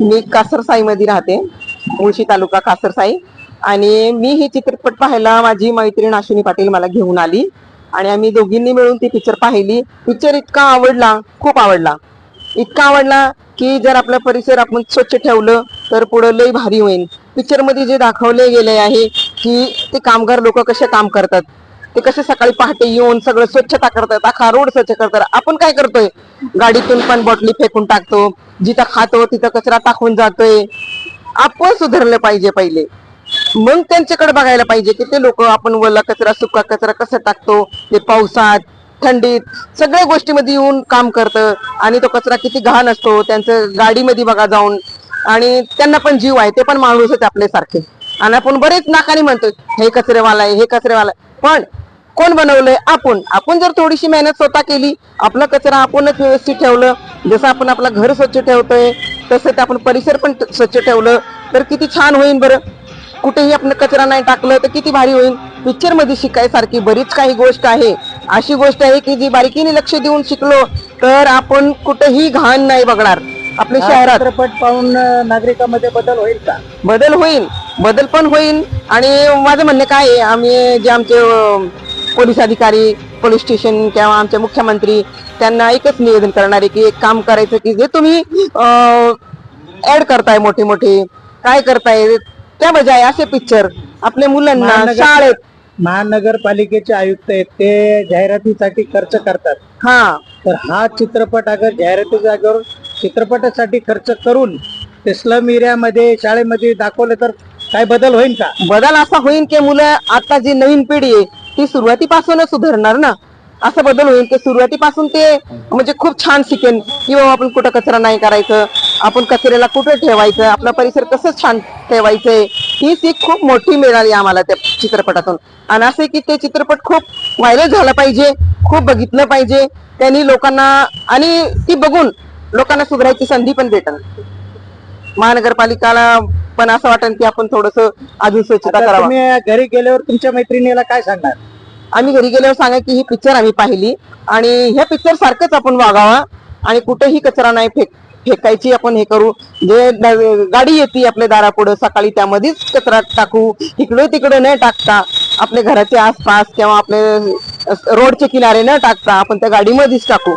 मी कासरसाईमध्ये राहते मुळशी तालुका कासरसाई. आणि मी ही चित्रपट पाहायला माझी मैत्रीण अश्विनी पाटील मला घेऊन आली. आणि आम्ही दोघींनी मिळून ती पिक्चर पाहिली. पिक्चर इतका आवडला खूप आवडला. इतका आवडला की जर आपला परिसर आपण स्वच्छ ठेवलं तर पुढं लय भारी होईल. पिक्चरमध्ये जे दाखवले गेले आहे की ते कामगार लोक कसे काम करतात ते कसे सकाळी पहाटे येऊन सगळं स्वच्छता करतात अख्खा रोड स्वच्छ करतात. आपण काय करतोय? गाडीतून पण बॉटली फेकून टाकतो. जिथं खातो तिथं कचरा टाकून जातोय. आपण सुधारलं पाहिजे पहिले. मग त्यांच्याकडे बघायला पाहिजे की ते लोक आपण वल्ला कचरा सुका कचरा कसं टाकतो? ते पावसात थंडीत सगळ्या गोष्टीमध्ये येऊन काम करतं. आणि तो कचरा किती घाण असतो त्यांचं गाडीमध्ये बघा जाऊन. आणि त्यांना पण जीव आहे ते पण माणूस आहेत आपल्यासारखे. आणि आपण बरेच नाकाने म्हणतो हे कचरेवाला आहे हे कचरेवाला आहे. पण कोण बनवलंय? आपण. आपण जर थोडीशी मेहनत स्वतः केली आपला कचरा आपणच व्यवस्थित ठेवलं जसं आपण आपलं घर स्वच्छ ठेवतोय तसं ते आपण परिसर पण स्वच्छ ठेवलं तर किती छान होईल बरं. कुठेही आपण कचरा नाही टाकलं तर किती भारी होईल पिक्चरमध्ये शिकायसारखी बरीच काही गोष्ट आहे. अशी गोष्ट आहे की जी बारीकीने लक्ष देऊन शिकलो तर आपण कुठेही घाण नाही बघणार. आपल्या शहरात. चित्रपट पाहून नागरिकांमध्ये बदल होईल का? बदल होईल. बदल पण होईल. आणि माझं म्हणणं काय आहे आम्ही जे आमचे पोलीस अधिकारी पोलीस स्टेशन किंवा आमचे मुख्यमंत्री त्यांना एकच निवेदन करणार की एक काम करायचं की जे तुम्ही ऍड करताय मोठे मोठे काय करताय त्या बजाय असे पिक्चर आपल्या मुलांना महानगर- शाळेत महानगरपालिकेचे आयुक्त आहेत ते जाहिरातीसाठी खर्च करतात. हा. तर हा चित्रपट अगर जाहिराती जागेवर चित्रपटासाठी खर्च करून ते स्लम एरियामध्ये शाळेमध्ये दाखवलं तर काय बदल होईल का? बदल असा होईल की मुलं आता जी नवीन पिढी आहे ती सुरुवातीपासूनच सुधारणार ना? असं बदल होईल की सुरुवातीपासून ते म्हणजे खूप छान शिकेन की बाबा आपण कुठं कचरा नाही करायचं आपण कचऱ्याला कुठं ठेवायचं आपला परिसर कसं छान ठेवायचंय ही सीख खूप मोठी मिळाली आम्हाला त्या चित्रपटातून. आणि असं की ते चित्रपट खूप व्हायरल झाला पाहिजे खूप बघितलं पाहिजे त्यांनी लोकांना आणि ती बघून लोकांना सुधारायची संधी पण भेटल महानगरपालिकाला पण असं वाटेल की आपण थोडस अजून स्वच्छता आता करावा. तुम्ही घरी गेल्यावर तुमच्या मैत्रिणीला काय सांगणार? आम्ही घरी गेल्यावर सांगा की ही पिक्चर आम्ही पाहिली आणि ह्या पिक्चर सारखंच आपण वागावा आणि कुठेही कचरा नाही फेक फेकायची आपण हे करू. जे गाडी येते आपल्या दारापुढं सकाळी त्यामध्येच कचरा टाकू. इकडं तिकडं न टाकता आपल्या घराच्या आसपास किंवा आपले रोडच्या किनारे न टाकता आपण त्या गाडीमध्येच टाकू.